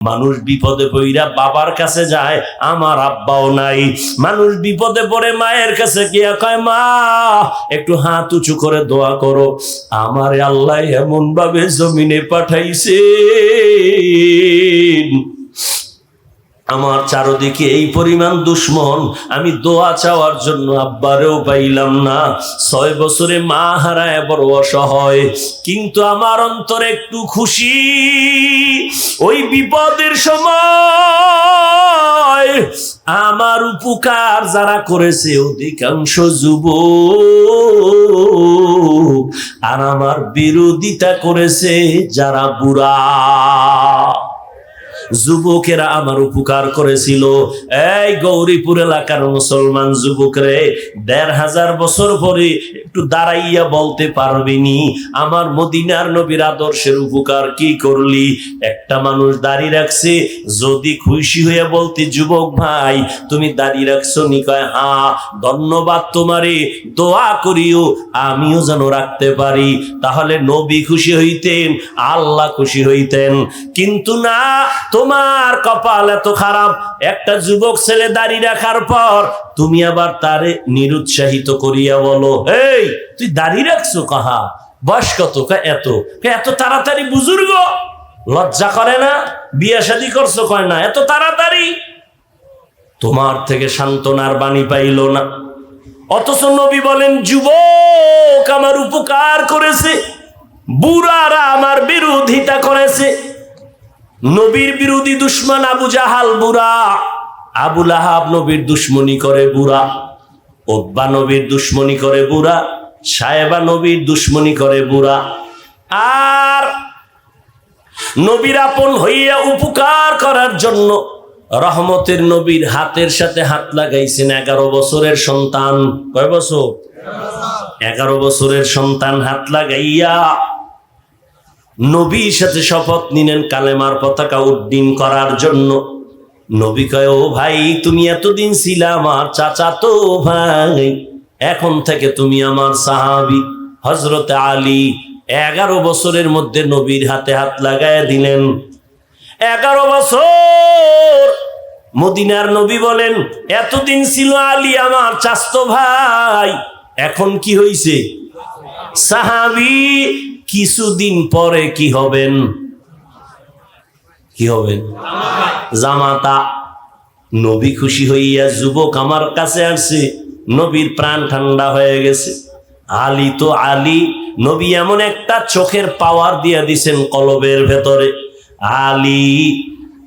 মানুষ বিপদে পড়িরা বাবার কাছে যায়, আমার আব্বাও নাই। মানুষ বিপদে পড়ে মায়ের কাছে গিয়া কয়, মা, একটু হাত উঁচু করে দোয়া করো। আমার আল্লাহ এমন ভাবে জমিনে পাঠাইছে আমার চারদিকে এই পরিমাণ দুশ্মন, আমি দোয়া চাওয়ার জন্য আব্বারেও পাইলাম না। ছয় বছরে মা হারায়, বড় অসহায়। কিন্তু আমার অন্তরে একটু খুশি। ওই বিপদের সময় আমার উপকার যারা করেছে, অধিকাংশ যুব আর আমার বিরোধিতা করেছে যারা বুড়া। যুবকেরা আমার উপকার করেছিল। এই গৌরীপুর এলাকার মুসলমান যুবকরে, দেড় হাজার বছর পরে একটু দাঁড়াইয়া বলতে পারবিনি আমার মদিনার নবীর আদর্শের উপকার কি করলি? একটা মানুষ দাঁড়িয়ে রাখছে, যদি খুশি হয়ে বলতে, যুবক ভাই, তুমি দাঁড়িয়ে রাখছো নি? কয়, হা, ধন্যবাদ তোমারে, দোয়া করিও, আমিও যেন রাখতে পারি। তাহলে নবী খুশি হইতেন, আল্লাহ খুশি হইতেন। কিন্তু না তোমার কপাল এত খারাপ, একটা যুবক ছেলে দাঁড়িয়ে রাখার পর তুমি আবার তারে নিরুৎসাহিত করিয়া বলো এই তুই দাঁড়িয়ে রাখছো কাহা? বয়স কত? এত? এত তাড়াতাড়ি বুজুর্গ? লজ্জা করে না? বিয়ে শাদি করছ কয় না? এত তাড়াতাড়ি? তোমার থেকে সান্ত্বনার বাণী পাইল না। অথচ নবী বলেন, যুবক আমার উপকার করেছে, বুড়ারা আমার বিরোধিতা করেছে নবীর বিরোধী দুশ্মন আবু জাহাল বুড়া। আবুল আহাব নবীর দুশ্মনী করে বুড়া। ওব্বা নবীর দুশ্মনী করে বুড়া। সাহেবা নবীর দুশ্মনী করে বুড়া। আর নবীর আপন হইয়া উপকার করার জন্য রহমতের নবীর হাতের সাথে হাত লাগাইছেন এগারো বছরের সন্তান। কয় বছর? এগারো বছরের সন্তান হাত লাগাইয়া নবীর সাথে শপথ নিলেন কালেমার পতাকা উড্ডীন করার জন্য। নবী কয়, ও ভাই, তুমি এতদিন ছিলে আমার চাচা তো ভাই। এখন থেকে তুমি আমার সাহাবি। হজরত আলী এগারো বছরের মধ্যে নবীর হাতে হাত লাগায় দিলেন। এগারো বছর মদিনার নবী বলেন, এতদিন ছিল আলী আমার চাস্তো ভাই। এখন কি হইছে? সাহাবি কিছুদিন পরে কি হবেন? কি হবেন? জামাতা, নবী খুশি হইয়া যুবক আমার কাছে আসছে, নবীর প্রাণ ঠান্ডা হয়ে গেছে। আলী তো আলী, নবী এমন একটা চোখের পাওয়ার দিয়া দিছেন কলবের ভেতরে। আলী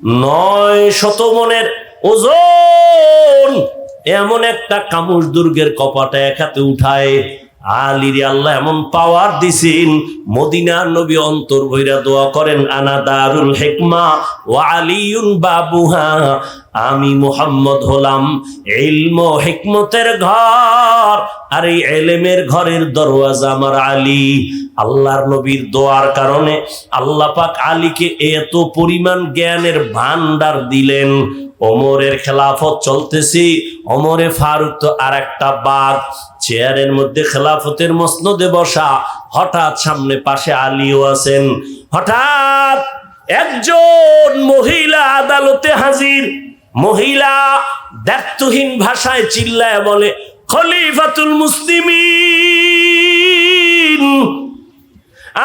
নয় শত মনের ওজন, এমন একটা কামুর দুর্গের কপাটা এক হাতে উঠায়। আলির আল্লাহ এমন পাওয়ার দিছেন, মদিনার নবী অন্তর ভৈরা দোয়া করেন, আনা দারুল হেকমা ও আলিউন বাবুহা, আমি মোহাম্মদ হলাম ইলম হেকমতের ঘর, আর এই এলেমের ঘরের দরওয়াজা আমার আলী। আল্লাহর নবীর দোয়ার কারণে আল্লাহ পাক আলীকে এত পরিমাণ জ্ঞানের ভান্ডার দিলেন। ওমরের খেলাফত চলতেছি। ওমরে ফারুক তো আর একটা বাঘ চেয়ারের মধ্যে খেলাফতের মসনদে বসা। হঠাৎ সামনে পাশে আলীও আছেন। হঠাৎ একজন মহিলা আদালতে হাজির। মহিলা দায়িত্বহীন ভাষায় চিল্লায় বলে, খলিফাতুল মুসলিমিন,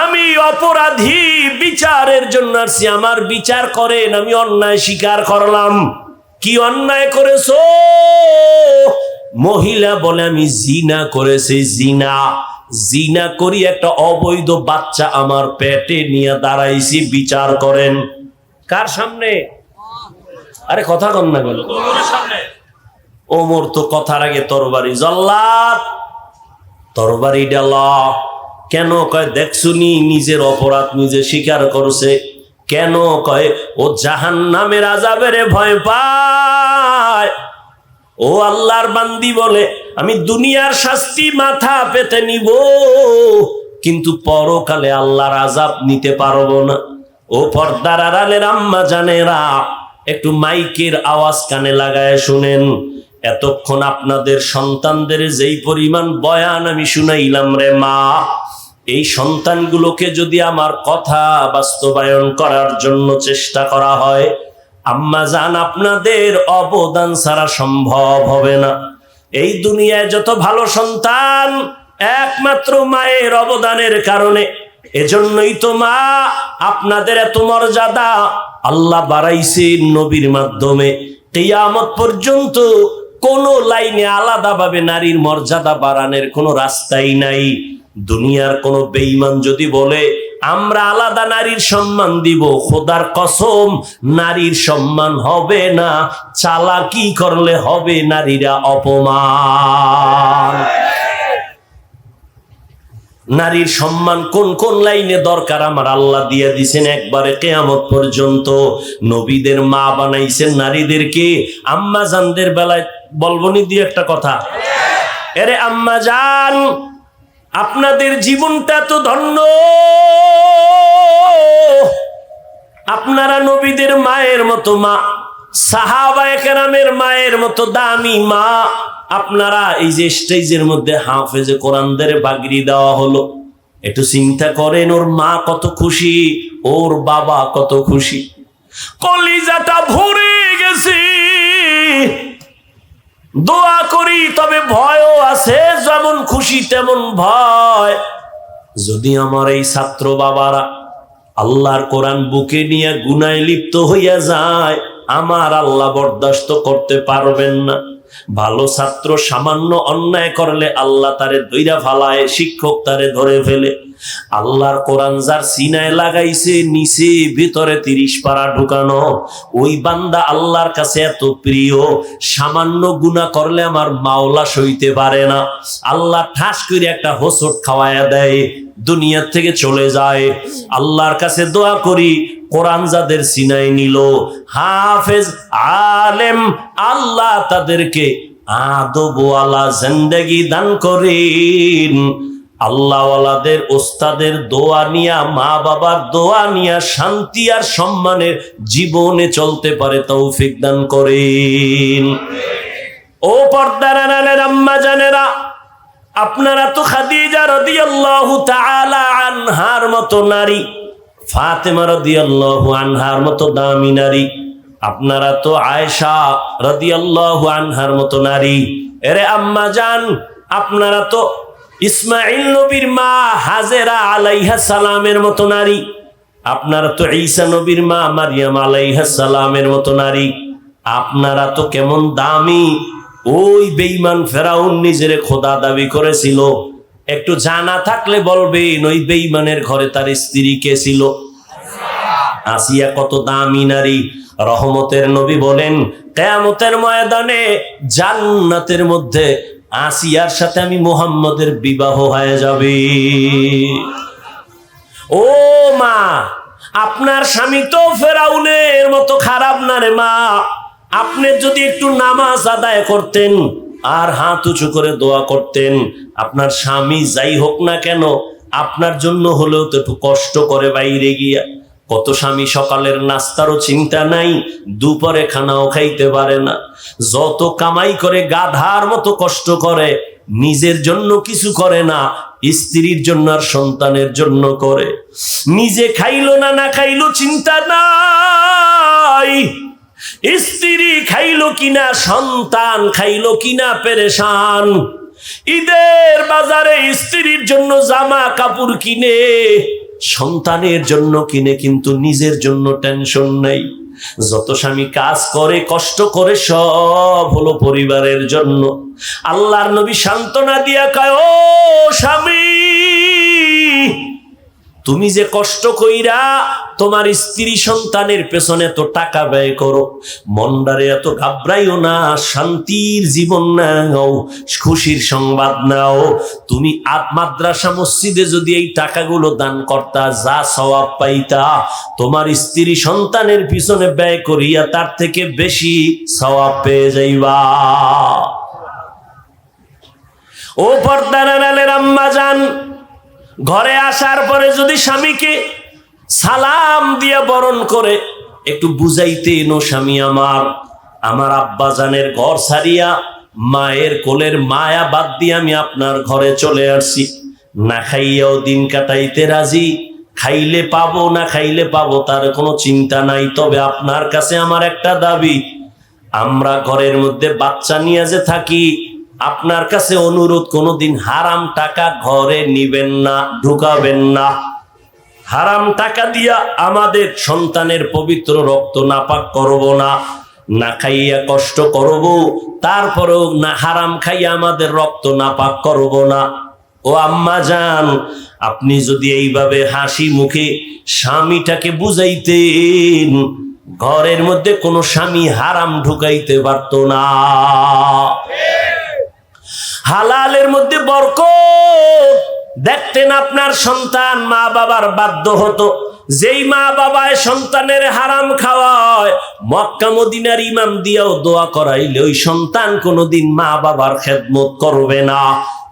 আমি অপরাধী, বিচারের জন্য আসছি। আমার বিচার করেন, আমি অন্যায় স্বীকার করলাম। কি অন্যায় করেছ? মহিলা বলে আমি জিনা করেছি জিনা। জিনা করি একটা অবৈধ বাচ্চা আমার পেটে নিয়ে দাঁড়াইছি বিচার করেন। কার সামনে? আরে কথা কন না গেল ওমর তো কথার আগে তরবারি জল্লাদ। তরবারি ডাল কেন কয় দেখছুনি নিজের অপরাধ নিজে স্বীকার করছে। কেন কয়, ও জাহান নামের আজাবের ভয় পায়। ও আল্লাহর বান্দি বলে, আমি দুনিয়ার শাস্তি মাথা পেতে নিব, কিন্তু পরকালে আল্লাহর আজাব নিতে পারব না। ও পর্দার আড়ালের আম্মা জানেরা, একটু মাইকের আওয়াজ কানে লাগায় শুনেন। এতক্ষণ আপনাদের সন্তানদের যেই পরিমাণ বয়ান আমি শুনাইলাম রে মা এই সন্তানগুলোকে যদি আমার কথা বাস্তবায়ন করার জন্য চেষ্টা করা হয়, আম্মা জান, আপনাদের অবদান ছাড়া সম্ভব হবে না। এই দুনিয়ায় যত ভালো সন্তান, একমাত্র মায়ের অবদানের কারণে, এজন্যই তো মা আপনাদের এত মর্যাদা। আল্লাহ বাড়াইছে নবীর মাধ্যমে। কেয়ামত পর্যন্ত কোন লাইনে আলাদাভাবে নারীর মর্যাদা বাড়ানোর কোনো রাস্তাই নাই। দুনিয়ার কোন বেঈমান যদি বলে, আমরা আলাদা নারীর সম্মান দিব, খোদার কসম, নারীর সম্মান হবে না, চালাকি করলে হবে নারীরা অপমান। নারীর সম্মান কোন কোন লাইনে দরকার আমার আল্লাহ দিয়ে দিছেন একবারে কেয়ামত পর্যন্ত। নবীদের মা বানাইছেন নারীদেরকে। আম্মা জানদের বেলায় বলবনি দিয়ে একটা কথা? এরে আম্মা জান আপনাদের জীবনটা তো ধন্য। আপনারা নবীদের মায়ের মতো মা সাহাবা একরামের মায়ের মতো দামি মা। আপনারা এই যে স্টেজের মধ্যে হাফেজে কোরআনদের বাগরি দেওয়া হলো। একটু চিন্তা করেন, ওর মা কত খুশি, ওর বাবা কত খুশি। কলিজাটা ভরে দোয়া করি, তবে ভয়ও আছে, যেমন খুশি তেমন ভয়। যদি আমার এই ছাত্র বাবারা আল্লাহর কোরআন বুকে নিয়ে গুনায় লিপ্ত হইয়া যায়, আমার আল্লাহ বরদাস্ত করতে পারবেন না। ভালো ছাত্র সামান্য অন্যায় করলে আল্লাহ তারে দইরা ফালায়, শিক্ষক তারে ধরে ফেলে। আল্লাহর কোরআন যার সিনায় লাগাইছে, নিচে ভিতরে তিরিশ পারা ঢুকানো। ওই বান্দা আল্লাহর কাছে এত প্রিয়, সামান্য গুণা করলে আমার মাওলা সইতে পারে না। আল্লাহ ঠাস করে একটা হোসট খাওয়ায়া দেয়, দুনিয়ার থেকে চলে যায়। আল্লাহর কাছে দোয়া করি কোরআন যাদের সিনাই নিল, হাফেজ, আলেম, আল্লাহ তাদেরকে আদবওয়ালা জিন্দেগি দান করেন। আল্লাহওয়ালাদের ওস্তাদের দোয়া নিয়া মা বাবার দোয়া নিয়া শান্তি আর সম্মানের জীবনে চলতে পারে তৌফিক দান করেন। ও পর্দার আড়ালের আম্মা জানেরা, আপনারা তো খাদিজা রাদিয়াল্লাহু তাআলা আনহার মতো নারী। ফাতেমা রাদিয়াল্লাহু আনহার মতো দামি নারী। আপনারা তো আয়েশা রাদিয়াল্লাহু আনহার মতো নারী। এরে আম্মা জান, আপনারা তো ইসমাইল নবীর মা হাজেরা আলাইহা সালামের মতো নারী। আপনারা তো ঈসা নবীর মা মারিয়াম আলাইহা সালামের মতো নারী। আপনারা তো কেমন দামি। ওই বেঈমান ফেরাউন নিজের খোদা দাবি করেছিল। একটু জানা থাকলে বলবেন ওই বেঈমানের ঘরে তার স্ত্রী কে ছিল? আসিয়া কত দামি নারী। রহমতের নবী বলেন, কেয়ামতের ময়দানে জান্নাতের মধ্যে আসিয়ার সাথে আমি মোহাম্মদের বিবাহ হয়ে যাবে। ও মা, আপনার স্বামী তো ফেরাউনের মতো খারাপ না রে মা। আপনি যদি একটু নামাজ আদায় করতেন আর হাত উঁচু করে দোয়া করতেন। আপনার স্বামী যাই হোক না কেন, আপনার জন্য হলেও তো একটু কষ্ট করে বাইরে গিয়া। কত স্বামী সকালের নাস্তারও চিন্তা নাই, দুপুরে খানাও খাইতে পারে না। যত কামাই করে, গাধার মতো কষ্ট করে, নিজের জন্য কিছু করে না, স্ত্রীর জন্য আর সন্তানের জন্য করে। নিজে খাইলো না না খাইলো চিন্তা নাই। স্ত্রী খাইলো কিনা, সন্তান খাইলো কিনা পেরেশান। ঈদের বাজারে স্ত্রীর জন্য জামা কাপড় কিনে, সন্তানের জন্য কিনে কিন্তু নিজের জন্য টেনশন নাই। যত স্বামী কাজ করে, কষ্ট করে, সব হলো পরিবারের জন্য। আল্লাহর নবী সান্ত্বনা দিয়া কয়, ও স্বামী তুমি যে কষ্ট কইরা তোমার স্ত্রী সন্তানের পেছনে তো টাকা ব্যয় করো মন্ডারে এত ঘাবড়াইও না, শান্তির জীবন নাও, খুশির সংবাদ নাও। তুমি আত মাদ্রাসা মসজিদে যদি এই টাকাগুলো দান করতা, যা সওয়াব পাইতা, তোমার স্ত্রী সন্তানের পিছনে ব্যয় করিয়া তার থেকে বেশি সওয়াব পেয়ে যাইবা। ও পর্দার আম্মা যান ঘরে আসার পরে যদি স্বামীকে সালাম দিয়ে বরণ করে, একটু বুঝাইতে নো স্বামী আমার। আমার আব্বাজানের ঘর ছাড়িয়া মায়ের কোলের মায়া বাদ দিয়ে আমি আপনার ঘরে চলে আসছি। না খাইয়াও দিন কাটাইতে রাজি, খাইলে পাবো না খাইলে পাবো তার কোনো চিন্তা নাই। তবে আপনার কাছে আমার একটা দাবি, আমরা ঘরের মধ্যে বাচ্চা নিয়ে যে থাকি আপনার কাছে অনুরোধ, কোনোদিন হারাম টাকা ঘরে নিবেন না, ঢুকাবেন না। হারাম টাকা দিয়া আমাদের সন্তানের পবিত্র রক্ত নাপাক করব না না খাইয়া কষ্ট করব, তারপরেও না হারাম খাইয়া আমাদের রক্ত নাপাক করব না। ও আম্মা যান আপনি যদি এইভাবে হাসি মুখে স্বামীটাকে বুঝাইতেন, ঘরের মধ্যে কোনো স্বামী হারাম ঢুকাইতে পারত না। হালালের মধ্যে বরকত। দেখতেন আপনার সন্তান মা বাবার বাধ্য হতো। যেই মা বাবায় সন্তানের হারাম খাওয়ায়, মক্কা মদিনার ইমাম দিয়েও দোয়া করাইলে ওই সন্তান কোনোদিন মা বাবার খেদমত করবে না।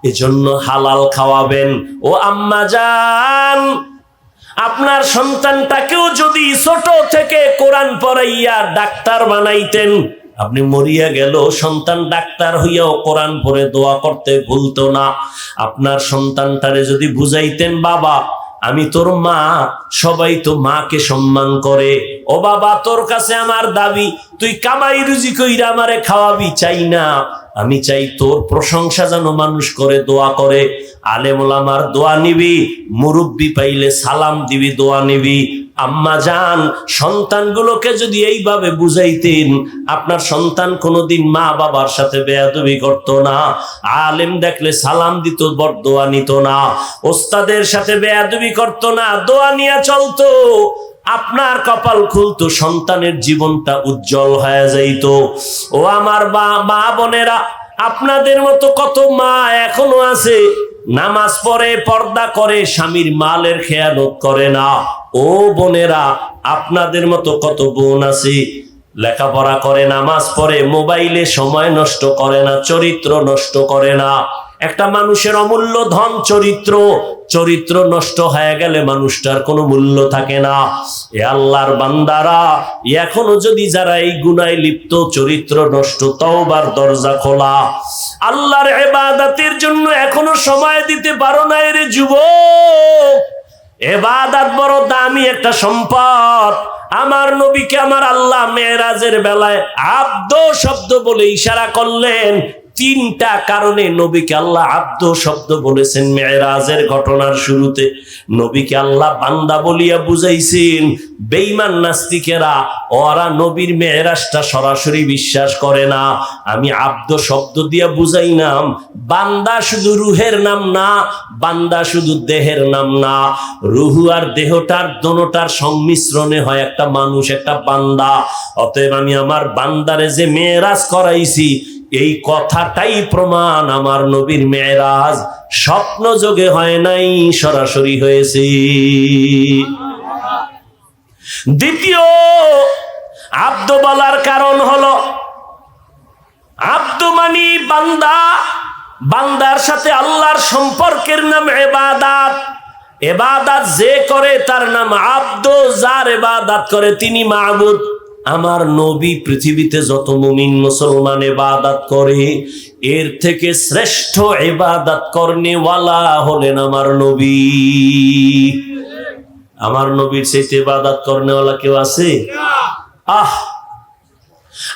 এজন্য হালাল খাওয়াবেন। ও আম্মা যান আপনার সন্তানটাকেও যদি ছোট থেকে কোরআন পড়াইয়া ডাক্তার বানাইতেন আপনি মরিয়া গেল, সন্তান ডাক্তার হইয়াও কোরআন পড়ে দোয়া করতে ভুলতো না। আপনার সন্তানটারে যদি বুঝাইতেন, বাবা, আমি তোর মা, সবাই তো মাকে সম্মান করে। ও বাবা, তোর কাছে আমার দাবি, তুই কামাই রুজি কইরা আমারে খাওয়াবি, চাই না। আমি চাই তোর প্রশংসা যেন মানুষ করে, দোয়া করে। আলেমুলামার দোয়া নিবি। মুরব্বি পাইলে সালাম দিবি, দোয়া নিবি। আম্মা যান সন্তানগুলোকে যদি এইভাবে বুঝাইতেন, আপনার সন্তান কোনোদিন মা বাবার সাথে বেয়াদবি করতো না, আলেম দেখলে সালাম দিত বর দোয়া নিত না, ওস্তাদের সাথে বেয়াদবি করতো না, দোয়া নিয়ে চলতো। আপনার কপাল খুলতো, সন্তানের জীবনটা উজ্জ্বল হয়ে যাইত। ও আমার মা বোনেরা, আপনাদের মতো কত মা এখনও আছে? নামাজ পড়ে, পর্দা করে, স্বামীর মালের খেয়ালত করে না। ও বোনেরা, আপনাদের মতো কত বোন আছে? লেখাপড়া করে, নামাজ পড়ে, মোবাইলে সময় নষ্ট করে না, চরিত্র নষ্ট করে না। একটা মানুষের অমূল্য ধন চরিত্র চরিত্র নষ্ট হয়ে গেলে মানুষটার কোনো মূল্য থাকে না। এ আল্লাহর বান্দারা, এখনও যদি যারা এই গুনায় লিপ্ত, চরিত্র নষ্ট, তওবার দরজা খোলা। আল্লাহর এবাদাতের জন্য এখনও সময় দিতে পারো না এর যুবক। এবাদাত বড় দামি একটা সম্পদ। আমার নবীকে আমার আল্লাহ মেয়েরাজের বেলায় আব্দ শব্দ বলে ইশারা করলেন। তিনটা কারণে নবীকে আল্লাহ আব্দ শব্দ বলেছেন মেয়েরাজের ঘটনার শুরুতে। নবীকে আল্লাহ বান্দা বলিয়া বুঝাইছেন বেইমান নাস্তিকেরা, ওরা নবীর মেয়েরাজটা সরাসরি বিশ্বাস করে না। আমি আব্দ শব্দ দিয়া বুঝাইনাম বান্দা শুধু রুহের নাম না, বান্দা শুধু দেহের নাম না। রুহু আর দেহটার দোনোটার সংমিশ্রণে হয় একটা মানুষ, একটা বান্দা। অতএব আমি আমার বান্দারে যে মেয়েরাজ করাইছি এই কথাটাই প্রমাণ আমার নবীর মেয়েরাজ। স্বপ্ন যোগে হয় নাই, সরাসরি হয়েছে। দ্বিতীয়, আব্দ বলার কারণ হলো, আব্দ মানি বান্দা, বান্দার সাথে আল্লাহর সম্পর্কের নাম এবাদাত। এবাদাত যে করে, তার নাম আব্দ, যার এবাদাত করে তিনি মাহবুদ আমার নবী পৃথিবীতে যত মুমিন মুসলমান এবাদাত করে, এর থেকে শ্রেষ্ঠ এবাদাত করনেওয়ালা হলেন আমার নবী। আমার নবীর সেই এবাদাত করনেওয়ালা কেউ আছে? আহ!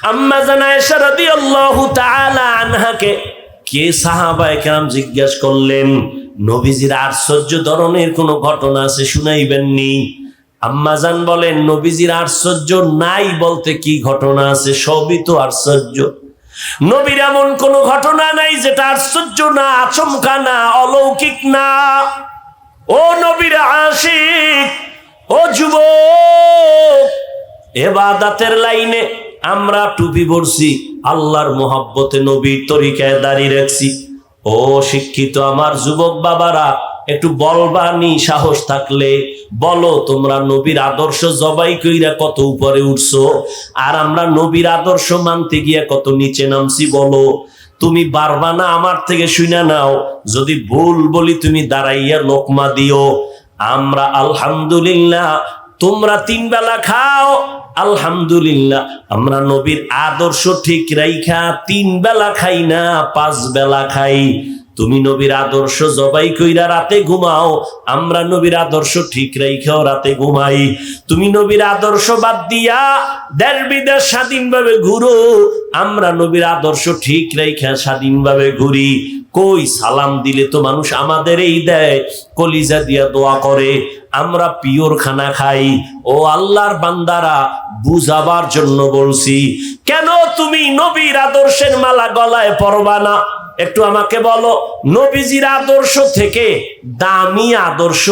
আম্মা জানা এসা রাদিয়াল্লাহু তাআলা আনহাকে কে সাহাবায়ে কেরাম জিজ্ঞাসা করলেন, নবীজির আশ্চর্য ধরনের কোনো ঘটনা আছে শুনাইবেননি আম্মাজান বলেন, নবীজির আশ্চর্য নাই বলতে কি ঘটনা আছে? সবই তো আশ্চর্য। নবীর এমন কোন ঘটনা নাই যেটা আশ্চর্য না, আচমকা না, অলৌকিক না। ও নবীর আশিক, ও যুবক, এবাদাতের লাইনে আমরা টুপি পরছি, আল্লাহর মোহাব্বতে নবীর তরিকায় দাঁড়িয়ে রাখছি। ও শিক্ষিত আমার যুবক বাবারা একটু বলবানি সাহস থাকলে বলো তোমরা নবীর আদর্শ জবাই কইরা কত উপরে উঠছো? আর আমরা নবীর আদর্শ মানতে গিয়া কত নিচে নামছি বলো? তুমি পারবা না আমার থেকে শুনে নাও, যদি ভুল বলি তুমি দাঁড়াইয়া লোকমা দিও। আমরা আলহামদুলিল্লাহ, তোমরা তিন বেলা খাও, আলহামদুলিল্লাহ। আমরা নবীর আদর্শ ঠিক রাইখা, তিন বেলা খাই না, পাঁচ বেলা খাই। তুমি নবীর আদর্শ জবাই কইরা রাতে ঘুমাও, আমরা নবীর আদর্শ ঠিক রেখেও রাতে ঘুমাই। তুমি নবীর আদর্শ বাদ দিয়া দেশ বিদেশ স্বাধীনভাবে ঘুরো, আমরা নবীর আদর্শ ঠিক রেখে স্বাধীনভাবে ঘুরি। কই সালাম দিলে তো মানুষ আমাদের এই দেয়, কলিজা দিয়া দোয়া করে, আমরা পিওর খানা খাই। ও আল্লাহর বান্দারা, বুঝাবার জন্য বলছি, কেন তুমি নবীর আদর্শের মালা গলায় পরবা না? একটু আমাকে বলো, নবীজির আদর্শ থেকে দামি আদর্শ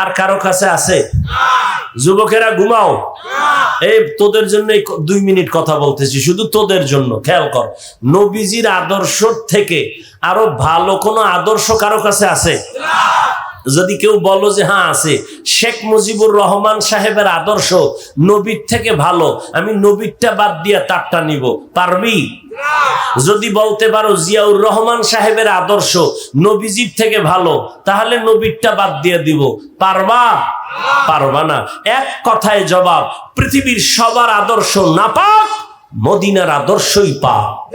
আর কারও কাছে আছে? যুবকেরা ঘুমাও। এই তোদের জন্য দুই মিনিট কথা বলতেছি, শুধু তোদের জন্য, খেয়াল কর। নবীজির আদর্শ থেকে আরও ভালো কোনো আদর্শ কারও কাছে আছে? যদি কেউ বলো যে হ্যাঁ আছে। শেখ মুজিবুর রহমান সাহেবের আদর্শ নবীর থেকে ভালো। আমি নবীরটা বাদ দিয়ে তারটা নিব। পারবি? যদি বলতে পারো জিয়াউর রহমান সাহেবের আদর্শ নবীজির থেকে ভালো, তাহলে নবীরটা বাদ দিয়ে দিব। পারবা? পারবা না। এক কথায় জবাব, পৃথিবীর সবার আদর্শ না পাক মদিনার আদর্শই পাক।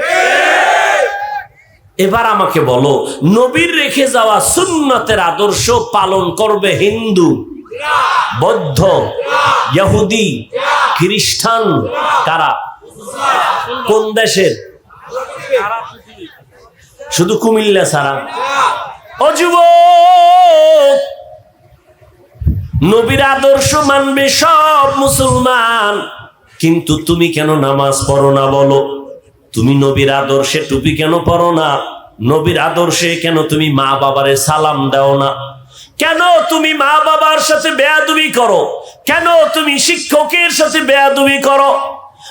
এবার আমাকে বলো, নবীর রেখে যাওয়া সুন্নতের আদর্শ পালন করবে হিন্দু, বৌদ্ধ, ইহুদি, খ্রিস্টান, কারা? কোন দেশের? শুধু কুমিল্লা ছাড়া। যুবক, নবীর আদর্শ মানবে সব মুসলমান, কিন্তু তুমি কেন নামাজ পড়ো না বলো? তুমি নবীর আদর্শে টুপি কেন পড়ো না? নবীর আদর্শে কেন তুমি মা বাবারে সালাম দাও না? কেন তুমি মা বাবার সাথে বেয়াদুবি করো? কেন তুমি শিক্ষকের সাথে বেয়াদুবি করো?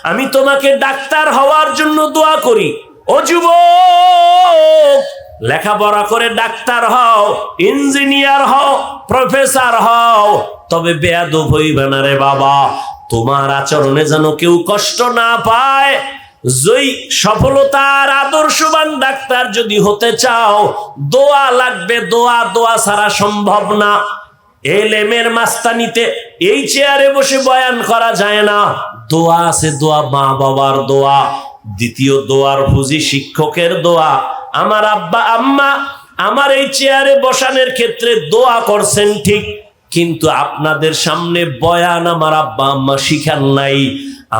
আমি তোমাকে ডাক্তার হওয়ার জন্য দোয়া করি। ও যুবক, লেখাপড়া করে ডাক্তার হও, ইঞ্জিনিয়ার হও, প্রফেসর হও। তবে বেয়াদব হইবে না রে বাবা। তোমার আচরণে যেন কেউ কষ্ট না পায়। জয়ী সফলতার আদর্শবান ডাক্তার যদি হতে চাও, দোয়া লাগবে, দোয়া দোয়া ছাড়া সম্ভব না। এলেমের মাস্তানিতে এই চেয়ারে বসে বয়ান করা যায় না। দোয়া আছে, দোয়া মা বাবার দোয়া, দ্বিতীয় দোয়ার ফুজি শিক্ষকের দোয়া। আমার আব্বা, আম্মা আমার এই চেয়ারে বসানোর ক্ষেত্রে দোয়া করছেন ঠিক, কিন্তু আপনাদের সামনে বয়ান আমার আব্বা, আম্মা শিখান নাই।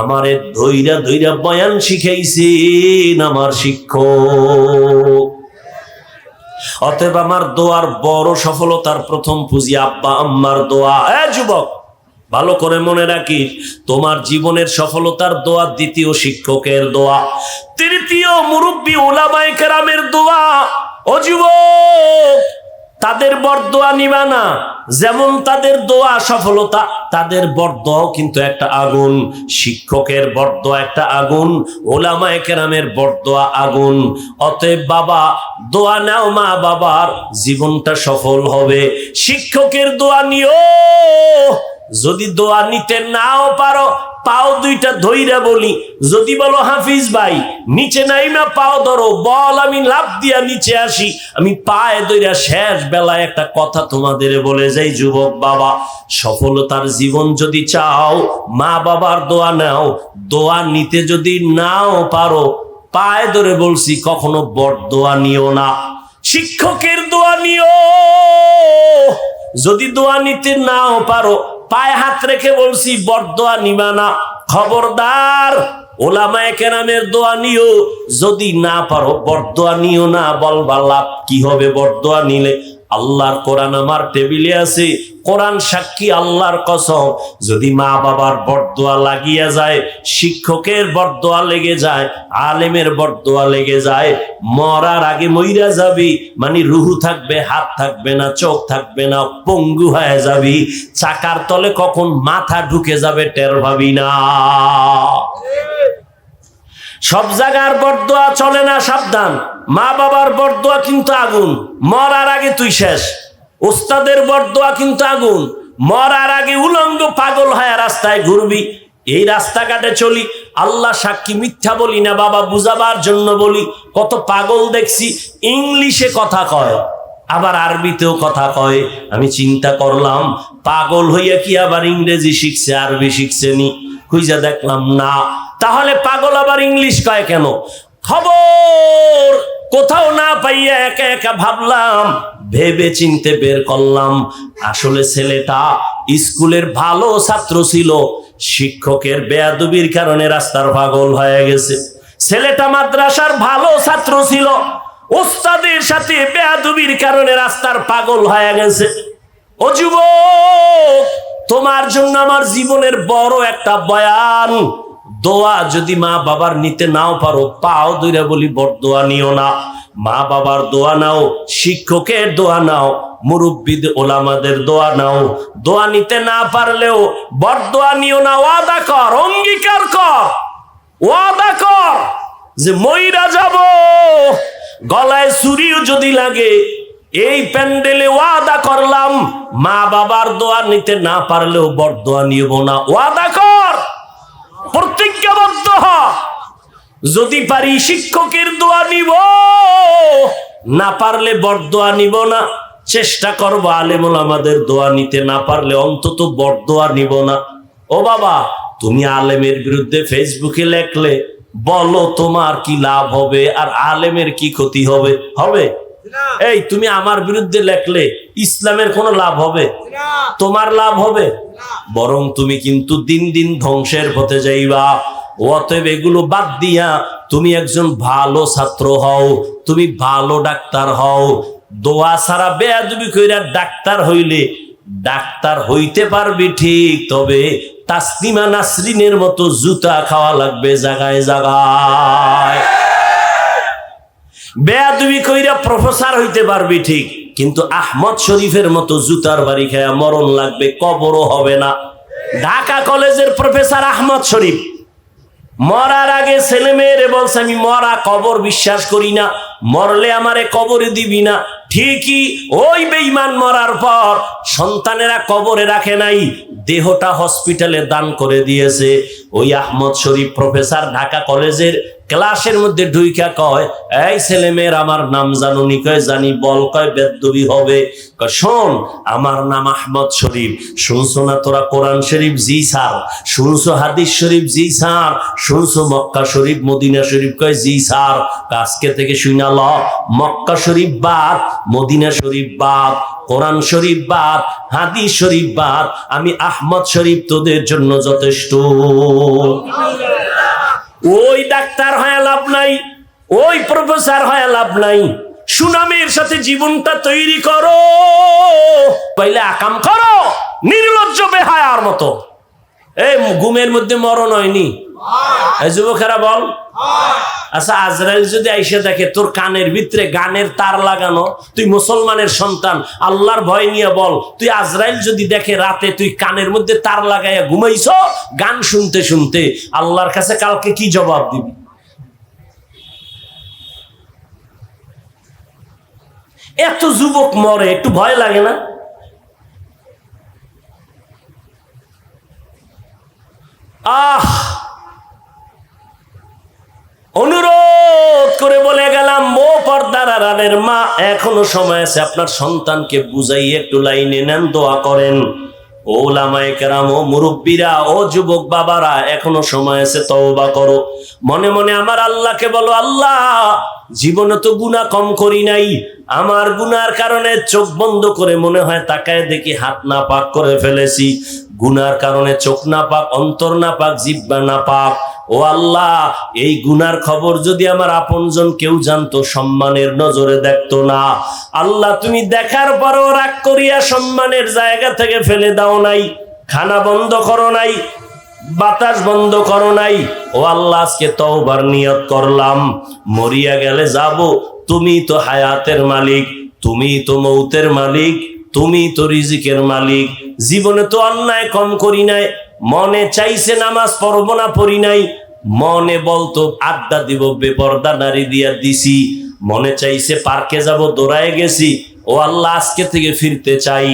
আমারে ধৈরা ধৈরা বয়ান শিখাইছেন আমার শিক্ষক। অতএব আমার দোয়ার বড় সফলতার প্রথম পুঁজি আব্বা আম্মার দোয়া। এ যুবক, ভালো করে মনে রাখিস, তোমার জীবনের সফলতার দোয়া দ্বিতীয় শিক্ষকের দোয়া। তৃতীয় মুরব্বী ওলামায়ে কেরামের দোয়া। ও যুবক, তাদের বরদোয়া নিবা না। যেমন তাদের দোয়া সফলতা, তাদের বর্দ কিন্তু একটা আগুন। শিক্ষকের বর্দ একটা আগুন, ওলামায় কেরামের বর্দ আগুন। অতএব বাবা, দোয়া নাও মা বাবার, জীবনটা সফল হবে। শিক্ষকের দোয়া নিও। যদি দোয়া নিতে নাও পারো, পাও দুইটা ধইরা বলি। যদি বলো, হাফিজ ভাই, নিচে নাই না, পাও ধরো, বল, আমি লাভ দিয়া নিচে আসি। আমি পায়ে দইরা শেষ বেলায় একটা কথা তোমাদের বলে যাই, যুবক বাবা। সফলতার জীবন যদি চাও, মা বাবার দোয়া নাও। দোয়া নিতে যদি নাও পারো, পায়ে ধরে বলছি, কখনো বড় দোয়া নিও না। শিক্ষকের দোয়া নিও। যদি দোয়া নিতে নাও পারো পায়ে হাত রেখে বলছি, বরদোয়া নিবা না। খবরদার, ওলামায় কেরামের দোয়া নিও। যদি না পারো, বরদোয়া নিও না। বলবা, লাভ কি হবে বরদোয়া নিলে? আল্লাহর কোরআন আমার টেবিলে আছে। কোরআন সাক্ষী আল্লাহর কসম, যদি মা বাবার বরদোয়া লাগিয়া যায়, শিক্ষকের বরদোয়া লেগে যায়, আলেমের বরদোয়া লেগে যায়, মরার আগে মইরা যাবি মানে রুহু থাকবে, হাত থাকবে না, চোখ থাকবে না, পঙ্গু হয়ে যাবি, চাকার তলে কখন মাথা ঢুকে যাবে টের ভাবি না। সব জায়গার বরদোয়া চলে না, সাবধান। মা বাবার বরদোয়া কিন্তু আগুন, মরার আগে তুই শেষ। ওস্তাদের বরদোয়া কিন্তু আগুন। মরার আগে উলঙ্গ পাগল হয়ে রাস্তায় ঘুরবি। এই রাস্তাঘাটে চলি। আল্লাহ সাক্ষী মিথ্যা বলি না, বাবা বুঝাবার জন্য বলি। কত পাগল দেখছি, ইংলিশে কথা কয়, আবার আরবিতেও কথা কয়। আমি চিন্তা করলাম, পাগল হইয়া কি আবার ইংরেজি শিখছে, আরবি শিখছে নি? খুঁজে দেখলাম না। তাহলে পাগল আবার ইংলিশ কয় কেন? খবর কোথাও না পাইয়া একা একা ভাবলাম ভেবে চিনতে বের করলাম। আসলে ছেলেটা স্কুলের ভালো ছাত্র ছিল। শিক্ষকের বেয়াদবির কারণে রাস্তার পাগল হয়ে গেছে। ছেলেটা মাদ্রাসার ভালো ছাত্র ছিল। ওস্তাদের সাথে বেয়াদবির কারণে রাস্তার পাগল হয়ে গেছে। ও যুবক, তোমার জন্য আমার জীবনের বড় একটা বয়ান। দোয়া যদি মা বাবার নিতে নাও পারো, পাও দুইরা বলি, বড় নিও না। মা বাবার দোয়া নাও, শিক্ষকের দোয়া নাও, মুরব্বিদ ওলামাদের দোয়া নাও। দোয়া নিতে না পারলেও বড় দোয়া নিও না, ওয়াদা কর, অঙ্গীকার কর, ওয়াদা কর যে মইরা যাব। গলায় ছুরিও যদি লাগে, এই প্যান্ডেলে ওয়াদা করলাম, মা বাবার দোয়া নিতে না পারলেও বড় দোয়া নিব না, ওয়াদা কর। প্রতিজ্ঞাবদ্ধ হ। যদি পারি শিক্ষকের দোয়া নিব। না পারলে বড় দোয়া নিব না। চেষ্টা করব আলেমুল আমাদের দোয়া নিতে। না পারলে অন্তত বড় দোয়া নিব না। ও বাবা, তুমি আলেমের বিরুদ্ধে ফেসবুকে লেখলে, বলো তোমার কি লাভ হবে আর আলেমের কি ক্ষতি হবে? হবে? এই তুমি আমার বিরুদ্ধে লেখলে ইসলামের কোনো লাভ হবে? তোমার লাভ হবে? বরং তুমি কিন্তু দিন দিন ধ্বংসের পথে যাইবা। অতএব এগুলো বাদ দিয়া তুমি একজন ভালো ছাত্র হও তুমি ভালো ডাক্তার হও। দোয়া ছাড়া বেয়াদবি কইরা ডাক্তার হইলে ডাক্তার হইতে পারবি ঠিক তবে তাসলিমা নাসরিনের মতো জুতা খাওয়া লাগবে জায়গায় বেয়াদবি কইরা প্রফেসর হইতে পারবি ঠিক, কিন্তু আহমদ শরীফের মতো জুতার বাড়ি খায়া মরণ লাগবে, কবরও হবে না। ঢাকা কলেজের প্রফেসর আহমদ শরীফ, মরার আগে ছেলে মেয়েরে বলছে, আমি মরা কবর বিশ্বাস করি না। মরলে আমারে কবরে দিবি না। ঠিকই ওই বেইমান মরার পর সন্তানেরা কবরে রাখে নাই, দেহটা হসপিটালে দান করে দিয়েছে। ওই আহমদ শরীফ প্রফেসর ঢাকা কলেজের ক্লাসের মধ্যে ঢুইকা কয়, এই ছেলে মেয়ের আমার নাম জানুনি কয়, জানি। বল, কয়, বেদবি হবে। শোন, আমার নাম আহমদ শরীফ। শুনছো না তোরা কোরআন শরীফ? জি স্যার। শুনছো হাদিস শরীফ? জি স্যার। শুনছো মক্কা শরীফ? মদিনা শরীফ? কয়, জি স্যার। আজকে থেকে শুনা ল মক্কা শরীফ বাদ, মদিনা শরীফ বাদ, কোরআন শরীফ বাদ, হাদিস শরীফ বাদ, আমি আহমদ শরীফ তোদের জন্য যথেষ্ট। ওই ডাক্তার হয়ে লাভ নাই, ওই প্রফেসর হয়ে লাভ নাই। সুনামের সাথে জীবনটা তৈরি করো, পাইলে আকাম করো, নির্লজ্জ বেহায়ার মতো। এই ঘুমের মধ্যে মরণ হয়নি। যুবকেরা বল। আচ্ছা আজরাইল যদি আইসে দেখে তোর কানের ভিতরে গানের তার লাগানো, তুই মুসলমানের সন্তান, আল্লাহর ভয় নিয়ে বল, তুই আজরাইল যদি দেখে রাতে তুই কানের মধ্যে তার লাগাইয়া ঘুমাইছ, গান শুনতে শুনতে আল্লাহর কাছে কালকে কি জবাব দিবি? এত যুবক মরে, একটু ভয় লাগে না? আহ অনুরোধ করে বলে গেলাম, মো পর্দার আড়ালের মা, এখনও সময় আছে, আপনার সন্তানকে বুঝাই একটু লাইনে নেন, দোয়া করেন। ও লামায় কেরাম, ও মুরব্বীরা, ও যুবক বাবারা, এখনও সময় আছে, তওবা করো। মনে মনে আমার আল্লাহকে বলো, আল্লাহ, জীবনে তো গুণা কম করি নাই। আমার গুনার কারণে চোখ বন্ধ করে মনে হয় তাকায় দেখি হাত না পাক করে ফেলেছি। গুনার কারণে চোখ না পাক অন্তর না পাক জিব্বা না পাক ও আল্লাহ, এই গুনার খবর যদি আমার আপনজন কেউ জানতো, সম্মানের নজরে দেখতো না। আল্লাহ, তুমি দেখার পরও রাগ করিয়া সম্মানের জায়গা থেকে ফেলে দাও নাই, খানা বন্ধ করো নাই, বাতাস বন্ধ করো নাই। ও আল্লাহ, আজকে তওবার নিয়ত করলাম, মরিয়া গেলে যাব, তুমি তো হায়াতের মালিক, তুমি তো মৌতের মালিক, তুমি তো রিজিকের মালিক। জীবনে তো অন্যায় কম করি নাই মনে চাইছে নামাজ পড়ব না, পড়ি নাই। মনে বলতো, আড্ডা দিব, বেপর্দা নারী দিয়া দিছি। মনে চাইছে পার্কে যাব, দৌড়ায় গেছি। ও আল্লাহ, আজকে থেকে ফিরতে চাই।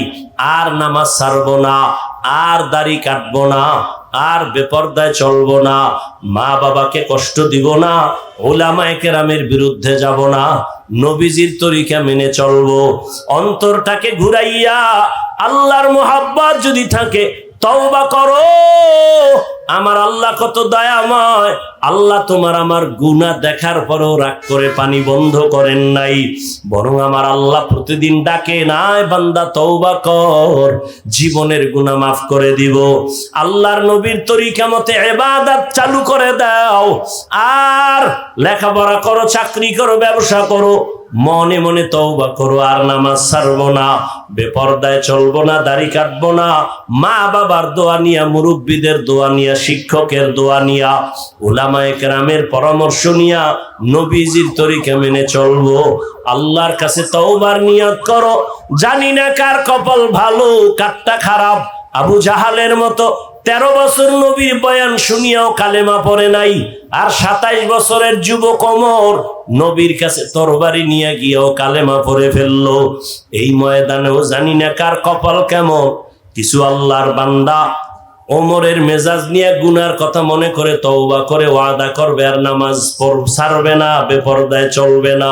আর নামাজ ছাড়বো না, আর দাড়ি কাটবো না, আর বেপর্দায় চলবো না। মা বাবাকে কষ্ট দিব না ওলামায় কেরামের বিরুদ্ধে যাব না। নবীজির তরিকা মেনে চলবো। অন্তরটাকে ঘুরাইয়া আল্লাহর মোহাব্বত যদি থাকে তওবা করো। আমার আল্লাহ কত দয়াময়। আল্লাহ তোমার আমার গুনাহ দেখার পরেও রাগ করে পানি বন্ধ করেন নাই। বরং আমার আল্লাহ প্রতিদিন ডাকে, নাই বান্দা, তওবা কর। জীবনের গুনাহ মাফ করে দিব। আল্লাহর নবীর তরিকা মতে এবাদত চালু করে দাও। আর লেখাপড়া করো, চাকরি করো, ব্যবসা করো। মনে মনে তওবা করো, আর নামাজ ছাড়বো না, বেপরদায় চলবো না, দাড়ি কাটবো না, মা বাবার দোয়া নিয়া, মুরব্বীদের দোয়া নিয়া, শিক্ষকের দোয়া নিয়া ওলামায়ে কেরামের পরামর্শ নিয়া, নবীজির তরিকা মেনে চলবো। আল্লাহর কাছে তওবার নিয়ত করো। জানি না কার কপাল ভালো, কারটা খারাপ। আবু জাহালের মতো তেরো বছর নবীর বয়ান শুনিয়াও কালেমা পড়ে নাই, আর সাতাইশ বছরের যুব কমর নবীর কাছে তরবারি নিয়ে গিয়েও কালেমা পড়ে ফেলল। এই ময়দানেও জানি না কার কপাল কেমন, কিছু আল্লাহর বান্দা ওমরের মেজাজ নিয়ে গুনার কথা মনে করে তওবা করে ওয়াদা করবে আর নামাজ ছাড়বে না, বেপরদায় চলবে না।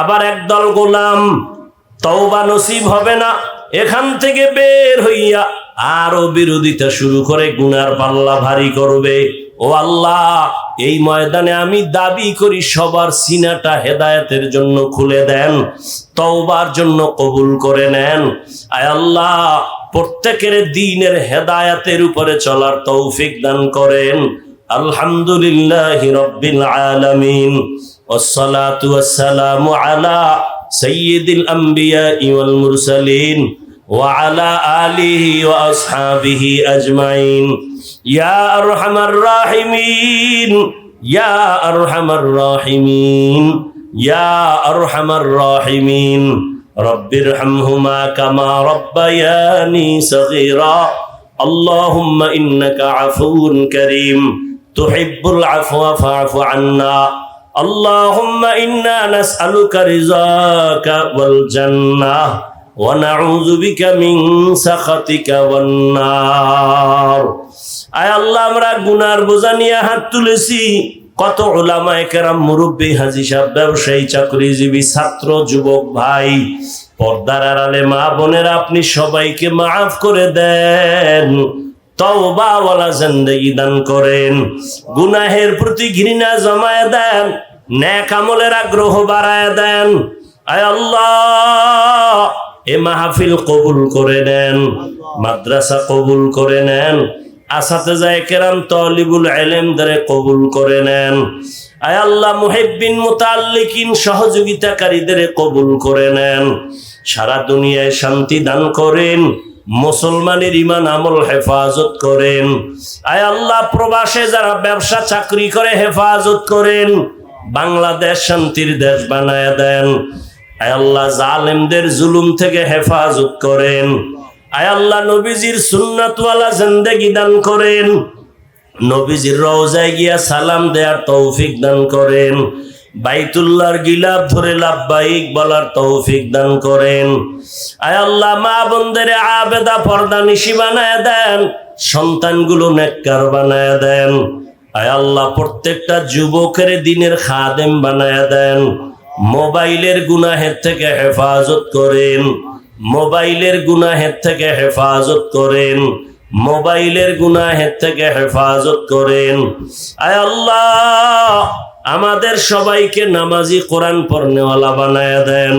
আবার একদল গোলাম তওবা নসিব হবে না এখান থেকে বের হইয়া আরো বিরোধিতা শুরু করে গুনার পাল্লা ভারী করবে ও আল্লাহ এই ময়দানে আমি দাবি করি সবার সিনাটা হেদায়েতের জন্য খুলে দেন তওবার জন্য কবুল করে নেন আয় আল্লাহ প্রত্যেকের দিনের হেদায়াতের উপরে চলার তৌফিক দান করেন আলহামদুলিল্লাহ রব্বিল আলামিন والصلاة والسلام على سيد الأنبياء والمرسلين وعلى آله وأصحابه أجمعين يا أرحم الراحمين يا أرحم الراحمين يا أرحم الراحمين رب ارحمهما كما ربياني صغيرا اللهم إنك عفو كريم تحب العفو فاعف عنا اللهم إنا نسألك رضاك والجنة ونعوذ بك من سخطك والنار আয় আল্লাহ আমরা গুনার বোঝা নিয়ে হাত তুলেছি কত ওলামায় কেরাম মুরব্বী হাজি সাহেব ব্যবসায়ী চাকরিজীবী ছাত্র যুবক ভাই পর্দার আড়ালে মা বোনের আপনি সবাইকে মাফ করে দেন তওবাওয়ালা জিন্দেগি দান করেন। গুনাহের প্রতি ঘৃণা জমায় দেন, ন্যাক আমলের আগ্রহ বাড়ায় দেন। আয় আল্লাহ, এ মাহফিল কবুল করে নেন, মাদ্রাসা কবুল করে নেন, আসাতে যায় কেরাম তলিবুল এলেমদের কবুল করে নেন। আয় আল্লাহ, মুহিব্বিন মুতাল্লিকিন সহযোগিতাকারীদের কবুল করে নেন। সারা দুনিয়ায় শান্তি দান করেন মুসলমানের ইমান আমল হেফাজত করেন। আয় আল্লাহ, প্রবাসে যারা ব্যবসা, চাকরি করে হেফাজত করেন। বাংলাদেশ শান্তির দেশ বানায় দেন। আয় আল্লাহ, জালেমদের জুলুম থেকে হেফাজত করেন। আয় আল্লাহ, নবীজির সুন্নাতওয়ালা জিন্দেগি দান করেন। নবীজির রওজায় গিয়া সালাম দেয়ার তৌফিক দান করেন। বাইতুল্লাহর গিলাপ ধরে লাভবাহিক বলার তৌফিক দান করেন। আয় আল্লাহ, মা বন্ধের আবেদা পর্দা নিশি বানায় দেন, সন্তানগুলো নেককার বানায় দেন। আয় আল্লাহ, প্রত্যেকটা যুবকের দিনের খাদেম বানায় দেন। মোবাইলের গুনাহের থেকে হেফাজত করেন। মোবাইলের গুনাহের থেকে হেফাজত করেন। মোবাইলের গুনাহের থেকে হেফাজত করেন। আয় আল্লাহ আমাদের সবাইকে নামাজি কোরআন পড়নেওয়ালা বানায় দেন।